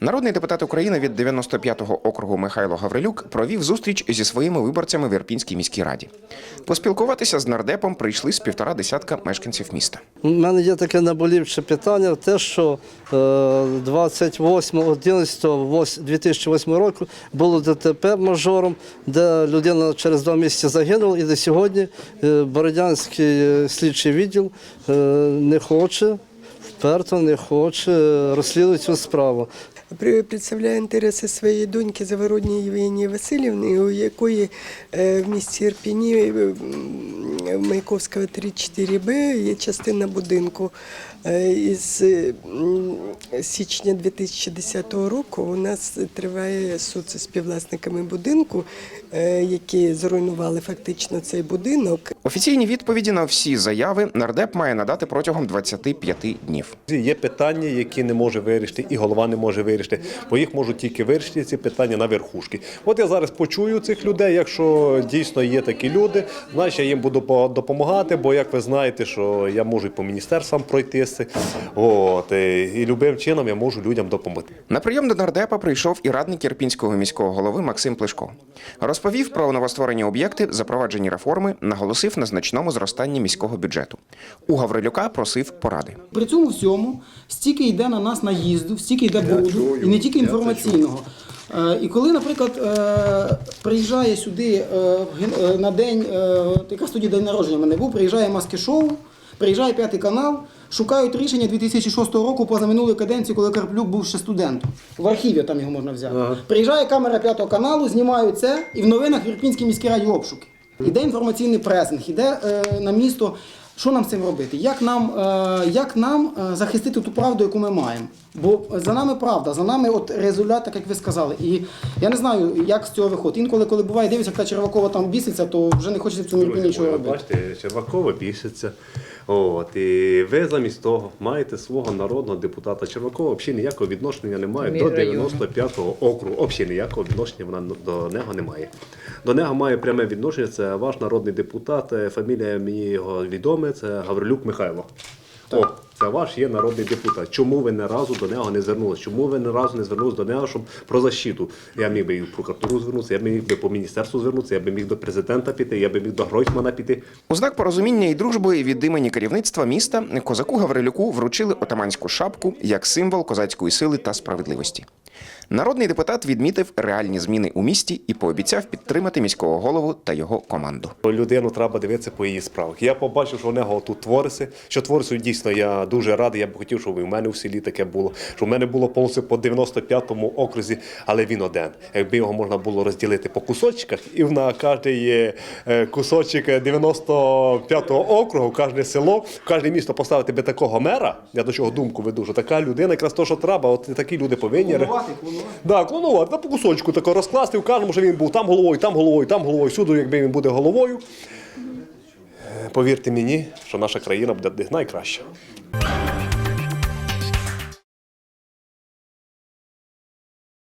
Народний депутат України від 95-го округу Михайло Гаврилюк провів зустріч зі своїми виборцями в Ірпінській міській раді. Поспілкуватися з нардепом прийшли з півтора десятка мешканців міста. У мене є таке наболівче питання, те, що е, 28.11.2008 року було ДТП мажором, де людина через два місяці загинула, і до сьогодні е, Бородянський е, слідчий відділ е, не хоче, вперто не хоче розслідувати цю справу. Представляю інтереси своєї доньки Завородній Євгенії Васильівни, у якої е, в місті Ірпіні е, Маяковського 34Б є частина будинку. Е, Із січня 2010 року у нас триває суд зі співвласниками будинку, е, які зруйнували фактично цей будинок. Офіційні відповіді на всі заяви нардеп має надати протягом 25 днів. Є питання, які не може вирішити, і голова не може вирішити, бо їх можуть тільки вирішити ці питання на верхушки. От я зараз почую цих людей. Якщо дійсно є такі люди, значить я їм буду по- допомагати, бо як ви знаєте, що я можу і по міністерствам пройтися. От і любим чином я можу людям допомогти. На прийом до нардепа прийшов і радник Ірпінського міського голови Максим Плешко. Розповів про новостворені об'єкти, запроваджені реформи, наголосив на значному зростанні міського бюджету. У Гаврилюка просив поради. При цьому всьому стільки йде на нас наїзду, стільки йде бруду, і не тільки інформаційного. Е, І коли, наприклад, е, приїжджає сюди е, на день, якраз тоді день народження в мене був, приїжджає маски-шоу, приїжджає п'ятий канал, шукають рішення 2006 року поза минулої каденції, коли Карплюк був ще студентом. В архіві там його можна взяти. Приїжджає камера п'ятого каналу, знімають це, і в новинах в Ірпінській міській раді обшуки. Іде інформаційний пресинг, іде е, на місто. Що нам з цим робити? Як нам, е, як нам е, захистити ту правду, яку ми маємо? Бо за нами правда, за нами от результат, так як ви сказали. І я не знаю, як з цього виходить. Інколи, коли буває, дивиться, як та Червакова там біситься, то вже не хочеться в цьому нічого робити. Бачите, Червакова біситься. От, і ви замість того маєте свого народного депутата Червакова взагалі ніякого відношення немає до 95-го округу. Взагалі ніякого відношення вона до нього немає. До нього має пряме відношення. Це ваш народний депутат. е, Фамілія мені його відома, це Гаврилюк Михайло. О, це ваш є народний депутат. Чому ви не разу до нього не звернулися? Чому ви не разу не звернулися до нього, щоб про защиту? Я міг би і в прокуратуру звернутися, я міг би по міністерству звернутися, я б міг до президента піти, я б міг до Гройсмана піти. У знак порозуміння і дружби від імені керівництва міста козаку Гаврилюку вручили отаманську шапку як символ козацької сили та справедливості. Народний депутат відмітив реальні зміни у місті і пообіцяв підтримати міського голову та його команду. Людину треба дивитися по її справах. Я побачив, що в нього тут твориться. Що твориться, дійсно, я дуже радий. Я б хотів, щоб і в мене в селі таке було. Щоб в мене було повністю по 95-му окрузі, але він один. Якби його можна було розділити по кусочках, і на кожний е, кусочок 95-го округу, кожне село, в кожне місто поставити би такого мера. Я до чого думку веду, що така людина, якраз то, що треба. От такі люди повинні. Клонувати, клонувати. Да, клонувати, да, по кусочку тако розкласти, в кожному, що він був там головою, там головою, там головою, всюди, якби він буде головою. Е, Повірте мені, що наша країна буде найкраща.